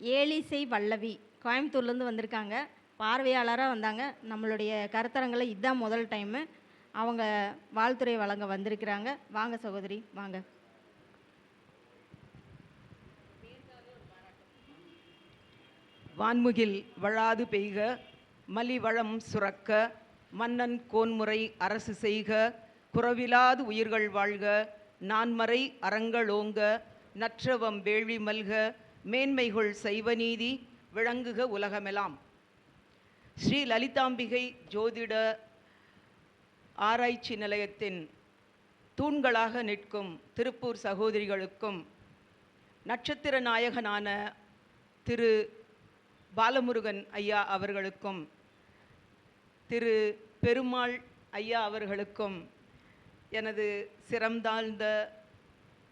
ஏலிசை வல்லவி. கோயம்புத்தூர்லேருந்து வந்திருக்காங்க. பார்வையாளராக வந்தாங்க. நம்மளுடைய கருத்தரங்களை இதுதான் முதல் டைமு அவங்க வாழ்த்துறை வழங்க வந்திருக்கிறாங்க. வாங்க சகோதரி வாங்க. வான்முகில் வழாது பெய்க மலிவளம் சுரக்க மன்னன் கோன்முறை அரசு செய்க குறவிலாது உயிர்கள் வாழ்க நான்மறை அறங்களோங்க நற்றவம் வேள்வி மல்க மேன்மைகள் செய்வநீதி விளங்குக உலகமெலாம். ஸ்ரீ லலிதாம்பிகை ஜோதிட ஆராய்ச்சி நிலையத்தின் தூண்களாக நிற்கும் திருப்பூர் சகோதரிகளுக்கும் நட்சத்திர நாயகனான திரு பாலமுருகன் ஐயா அவர்களுக்கும் திரு பெருமாள் ஐயா அவர்களுக்கும் எனது சிரம்தாழ்ந்த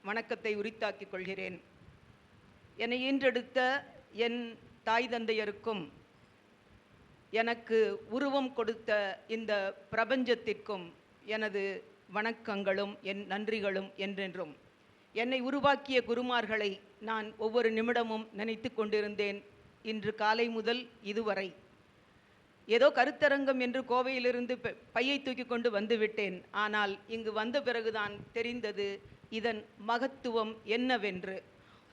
வணக்கத்தை உரித்தாக்கிக் கொள்கிறேன். என்னை ஈன்றெடுத்த என் தாய் தந்தையருக்கும் எனக்கு உருவம் கொடுத்த இந்த பிரபஞ்சத்திற்கும் எனது வணக்கங்களும் என் நன்றிகளும் என்றென்றும். என்னை உருவாக்கிய குருமார்களை நான் ஒவ்வொரு நிமிடமும் நினைத்து கொண்டிருந்தேன் இன்று காலை முதல் இதுவரை. ஏதோ கருத்தரங்கம் என்று கோவையிலிருந்து ப- பையை தூக்கி கொண்டு வந்துவிட்டேன். ஆனால் இங்கு வந்த பிறகுதான் தெரிந்தது இதன் மகத்துவம் என்னவென்று.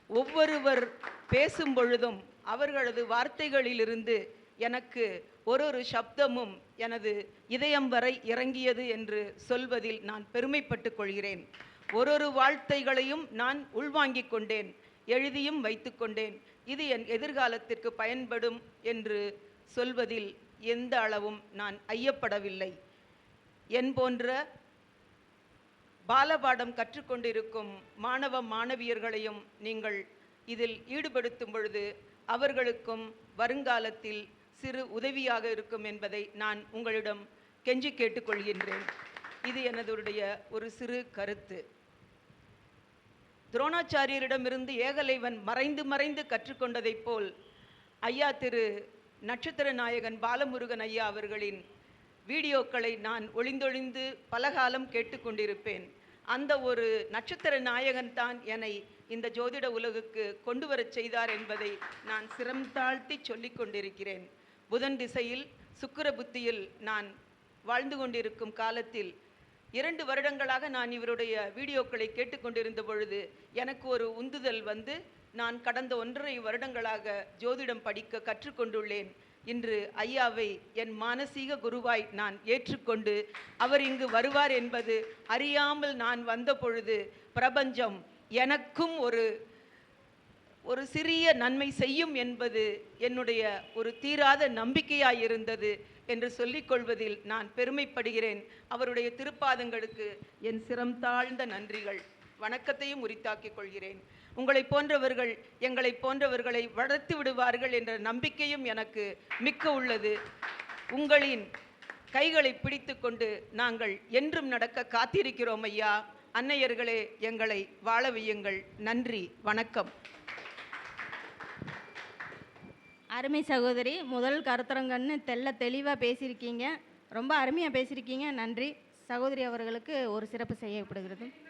ஒவ்வொருவர் பேசும் பொழுதும் அவர்களது வார்த்தைகளிலிருந்து எனக்கு ஒரு ஒரு சப்தமும் எனது இதயம் வரை இறங்கியது என்று சொல்வதில் நான் பெருமைப்பட்டுக் கொள்கிறேன். ஒரு ஒரு வாழ்த்தைகளையும் நான் உள்வாங்கிக் கொண்டேன் எழுதியும் வைத்துக்கொண்டேன் இது என் எதிர்காலத்திற்கு பயன்படும் என்று சொல்வதில் எந்த அளவும் நான் ஐயப்படவில்லை. என் போன்ற பாலபாடம் கற்றுக்கொண்டிருக்கும் மாணவ மாணவியர்களையும் நீங்கள் இதில் ஈடுபடுத்தும் பொழுது அவர்களுக்கும் வருங்காலத்தில் சிறு உதவியாக இருக்கும் என்பதை நான் உங்களிடம் கெஞ்சி கேட்டுக்கொள்கின்றேன். இது எனதுடைய ஒரு சிறு கருத்து. துரோணாச்சாரியரிடமிருந்து ஏகலைவன் மறைந்து மறைந்து கற்றுக்கொண்டதைப் போல் ஐயா திரு நட்சத்திர நாயகன் பாலமுருகன் ஐயா அவர்களின் வீடியோக்களை நான் ஒளிந்தொழிந்து பலகாலம் கேட்டுக்கொண்டிருப்பேன். அந்த ஒரு நட்சத்திர நாயகன் தான் என்னை இந்த ஜோதிட உலகுக்கு கொண்டு வரச் செய்தார் என்பதை நான் சிரம் தாழ்த்தி சொல்லிக் கொண்டிருக்கிறேன். புதன் திசையில் சுக்கிர புத்தியில் நான் வாழ்ந்து கொண்டிருக்கும் காலத்தில் இரண்டு வருடங்களாக நான் இவருடைய வீடியோக்களை கேட்டுக்கொண்டிருந்த பொழுது எனக்கு ஒரு உந்துதல் வந்து நான் கடந்த ஒன்றரை வருடங்களாக ஜோதிடம் படிக்க கற்றுக்கொண்டுள்ளேன். இன்று ஐயாவை என் மானசீக குருவாய் நான் ஏற்றுக்கொண்டு அவர் இங்கு வருவார் என்பது அறியாமல் நான் வந்த பொழுது பிரபஞ்சம் எனக்கும் ஒரு ஒரு சிறிய நன்மை செய்யும் என்பது என்னுடைய ஒரு தீராத நம்பிக்கையாய் இருந்தது என்று சொல்லிக்கொள்வதில் நான் பெருமைப்படுகிறேன். அவருடைய திருப்பாதங்களுக்கு என் சிரம் தாழ்ந்த நன்றிகள். வணக்கத்தையும் உரித்தாக்கிக் கொள்கிறேன். உங்களை போன்றவர்கள் எங்களை போன்றவர்களை வளர்த்து விடுவார்கள் என்ற நம்பிக்கையும் எனக்கு மிக்க உள்ளது. உங்களின் கைகளை பிடித்துக்கொண்டு நாங்கள் என்றும் நடக்க காத்திருக்கிறோம் ஐயா. அன்னையர்களே எங்களை வாழ வையுங்கள். நன்றி வணக்கம். அருமை சகோதரி முதல் கருத்தரங்கன்னு தெள்ள தெளிவாக பேசியிருக்கீங்க. ரொம்ப அருமையாக பேசியிருக்கீங்க. நன்றி. சகோதரி அவர்களுக்கு ஒரு சிறப்பு செய்யப்படுகிறது.